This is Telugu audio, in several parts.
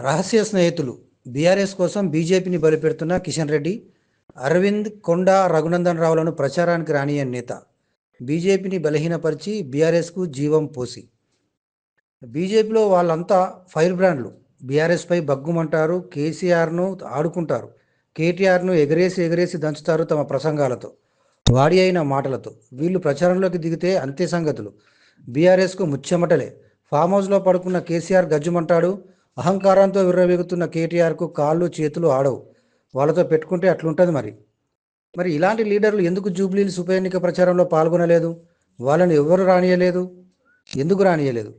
రహస్య స్నేహితులు. బీఆర్ఎస్ కోసం బీజేపీని బలిపెడుతున్న కిషన్ రెడ్డి అరవింద్ కొండ రఘునందన్ రావులను ప్రచారానికి రానియని నేత. బీజేపీని బలహీనపరిచి బీఆర్ఎస్కు జీవం పోసి. బీజేపీలో వాళ్ళంతా ఫైర్ బ్రాండ్లు. బీఆర్ఎస్పై బగ్గుమంటారు కేసీఆర్ను ఆడుకుంటారు. కేటీఆర్ను ఎగరేసి ఎగరేసి దంచుతారు తమ ప్రసంగాలతో. వాడి అయిన మాటలతో. వీళ్ళు ప్రచారంలోకి దిగితే అంతే సంగతులు. బీఆర్ఎస్కు ముచ్చెమటలే. ఫామ్ హౌస్లో పడుకున్న కేసీఆర్ గజ్జుమంటాడు అహంకారంతో విర్రవేగుతున్న కేటీఆర్కు కాళ్ళు చేతులు ఆడవు. వాళ్ళతో పెట్టుకుంటే అట్లుంటుంది మరి. మరి ఇలాంటి లీడర్లు ఎందుకు జూబ్లీలు ఉప ఎన్నిక ప్రచారంలో పాల్గొనలేదు? వాళ్ళని ఎవరు రానియలేదు? ఎందుకు రానియలేదు?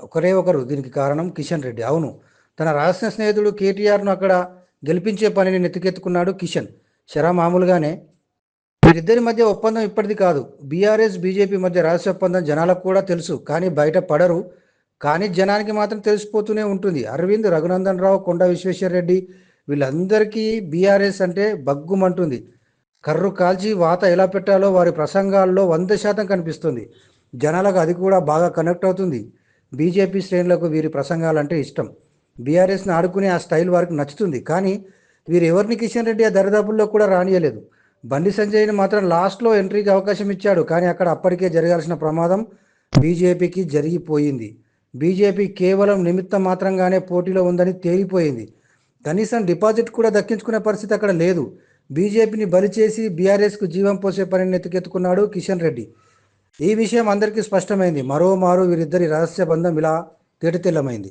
ఒకరే ఒకరు దీనికి కారణం కిషన్ రెడ్డి. అవును తన రాసిన స్నేహితుడు కేటీఆర్ను అక్కడ గెలిపించే పనిని నెత్తికెత్తుకున్నాడు కిషన్. శరా మామూలుగానే. వీరిద్దరి మధ్య ఒప్పందం ఇప్పటిది కాదు. బీఆర్ఎస్ బీజేపీ మధ్య రహస్య ఒప్పందం జనాలకు కూడా తెలుసు. కానీ బయట పడరు. కానీ జనానికి మాత్రం తెలిసిపోతూనే ఉంటుంది. అరవింద్ రఘునందన్ రావు కొండ విశ్వేశ్వర రెడ్డి వీళ్ళందరికీ బీఆర్ఎస్ అంటే బగ్గుమంటుంది కర్రు కాల్చి వాత ఎలా పెట్టాలో వారి ప్రసంగాల్లో వంద శాతం కనిపిస్తుంది. జనాలకు అది కూడా బాగా కనెక్ట్ అవుతుంది. బీజేపీ శ్రేణులకు వీరి ప్రసంగాలంటే ఇష్టం. బీఆర్ఎస్ని ఆడుకునే ఆ స్టైల్ వారికి నచ్చుతుంది. కానీ వీరు ఎవరిని కిషన్ రెడ్డి ఆ దరిదాపుల్లో కూడా రానియలేదు. బండి సంజయ్ని మాత్రం లాస్ట్లో ఎంట్రీకి అవకాశం ఇచ్చాడు. కానీ అక్కడ అప్పటికే జరగాల్సిన ప్రమాదం బీజేపీకి జరిగిపోయింది. బీజేపీ కేవలం నిమిత్తం మాత్రంగానే పోటీలో ఉందని తేలిపోయింది. కనీసం డిపాజిట్ కూడా దక్కించుకునే పరిస్థితి అక్కడ లేదు. బీజేపీని బలి చేసి బీఆర్ఎస్కు జీవం పోసే పనిని ఎత్తుకెత్తుకున్నాడు కిషన్ రెడ్డి. ఈ విషయం అందరికీ స్పష్టమైంది. మరోమారు వీరిద్దరి రహస్య బంధం ఇలా తేటతెల్లమైంది.